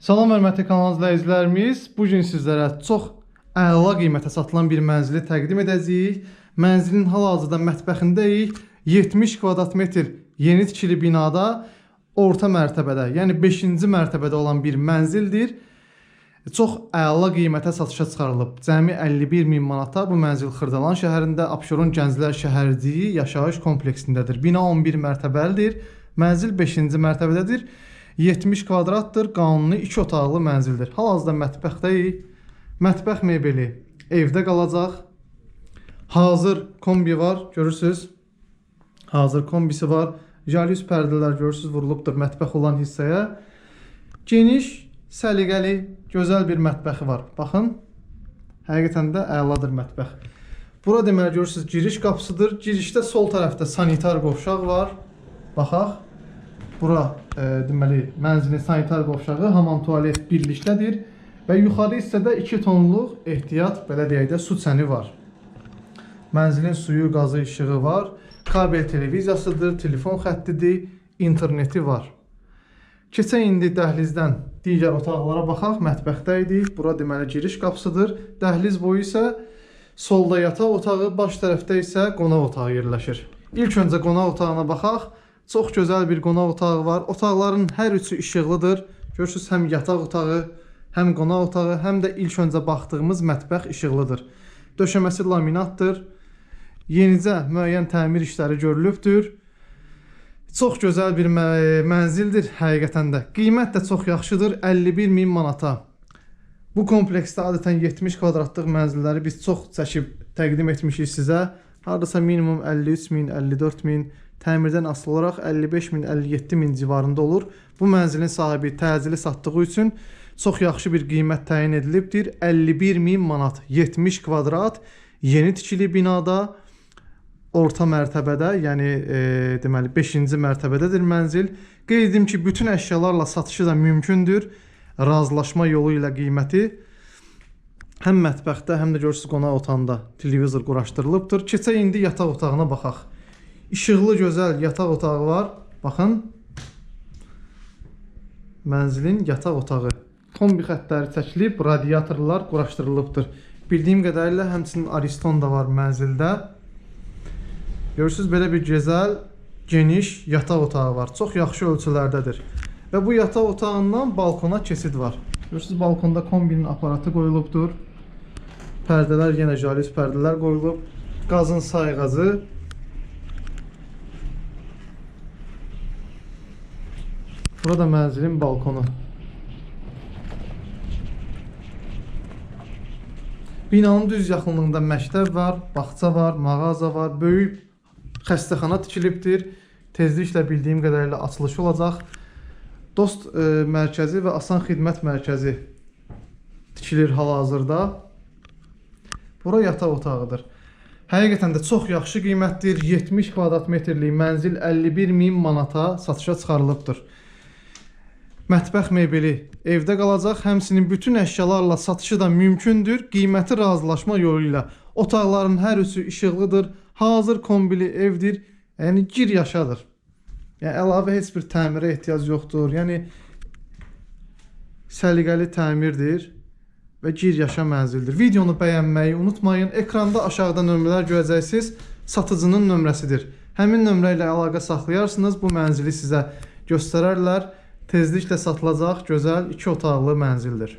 Salam hörmətli kanal izləyicilərimiz, bu gün sizlərə çox əla qiymətə satılan bir mənzili təqdim edəcəyik. Mənzilin hal-hazırda mətbəxindəyik. 70 kvadrat metr yeni tikili binada orta mərtəbədə, yəni 5-ci mərtəbədə olan bir mənzildir. Çox əla qiymətə satışa çıxarılıb. Cəmi 51 min manata bu mənzil Xırdalan şəhərində Abşeron Gənclər Şəhərciyi yaşayış kompleksindədir. Bina 11 mərtəbəlidir. Mənzil 5-ci mərtəbədədir. 70 kvadratdır, qanuni 2 otaqlı mənzildir. Hal-hazırda mətbəxdəyik. Mətbəx mebeli evdə qalacaq. Hazır kombi var, görürsüz. Hazır kombisi var. Jalüz pərdələr görürsüz vurulubdur mətbəx olan hissəyə. Geniş, səliqəli, gözəl bir mətbəxi var. Baxın. Həqiqətən də əladır mətbəx. Bura deməli görürsüz giriş qapısıdır. Girişdə sol tərəfdə sanitar qovşaq var. Baxaq. Bura deməli mənzilin sanitar qovşağı, hamam tualet birlikdədir və yuxarı hissədə 2 tonluq ehtiyat belə deyək də su çəni var. Mənzilin suyu, qazı, işığı var. Kabel televiziyasıdır, telefon xəttidir, interneti var. Keçək indi dəhlizdən digər otaqlara baxaq. Mətbəxdə idik. Bura deməli giriş qapısıdır. Dəhliz boyu isə solda yataq otağı, baş tərəfdə isə qonaq otağı yerləşir. İlk öncə qonaq otağına baxaq. Çox gözəl bir qonaq otağı var. Otaqların hər üçü işıqlıdır. Görürsüz həm yataq otağı, həm qonaq otağı, həm də ilk öncə baxdığımız mətbəx işıqlıdır. Döşəməsi laminatdır. Yenicə müəyyən təmir işləri görülübdür. Çox gözəl bir mə- mənzildir həqiqətən də. Qiymət də çox yaxşıdır, 51 min manata. Bu kompleksdə adətən 70 kvadratlıq mənzilləri biz çox çəkib təqdim etmişik sizə. Hardasa minimum 53 min, 54 min, təmirdən asılı olaraq 55 min, 57 min civarında olur. Bu mənzilin sahibi təcili satdığı üçün çox yaxşı bir qiymət təyin edilibdir. 51 min manat, 70 kvadrat, yeni tikili binada, orta mərtəbədə, yəni e, deməli 5-ci mərtəbədədir mənzil. Qeyd edim ki, bütün əşyalarla satışı da mümkündür. Razılaşma yolu ilə qiyməti həm mətbəxdə, həm də görürsüz qonaq otağında televizor quraşdırılıbdır. Keçək indi yataq otağına baxaq. İşıqlı gözəl yataq otağı var. Baxın. Mənzilin yataq otağı. Kombi xəttləri çəkilib, radiatorlar quraşdırılıbdır. Bildiyim qədərilə həmçinin Ariston da var mənzildə. Görürsüz belə bir gözəl, geniş yataq otağı var. Çox yaxşı ölçülərdədir. Və bu yataq otağından balkona keçid var. Görürsüz balkonda kombinin aparatı qoyulubdur. Pərdələr yenə jalüz pərdələr qoyulub. Qazın sayğacı. Burada mənzilin balkonu. Binanın düz yaxınlığında məktəb var, bağça var, mağaza var, böyük xəstəxana tikilibdir. Tezliklə bildiyim qədərilə açılışı olacaq. Dost e, mərkəzi və asan xidmət mərkəzi tikilir hal-hazırda. Bura yataq otağıdır. Həqiqətən də çox yaxşı qiymətdir. 70 kvadrat metrlik mənzil 51 min manata satışa çıxarılıbdır. Mətbəx mebeli evdə qalacaq. Həmçinin bütün əşyalarla satışı da mümkündür. Qiyməti razılaşma yolu ilə. Otaqların hər üçü işıqlıdır. Hazır kombili evdir. Yəni gir yaşadır. Yəni əlavə heç bir təmirə ehtiyac yoxdur. Yəni səliqəli təmirdir və gir yaşa mənzildir. Videonu bəyənməyi unutmayın. Ekranda aşağıda nömrələr görəcəksiniz. Satıcının nömrəsidir. Həmin nömrə ilə əlaqə saxlayarsınız. Bu mənzili sizə göstərərlər. Tezliklə satılacaq gözəl 2 otaqlı mənzildir.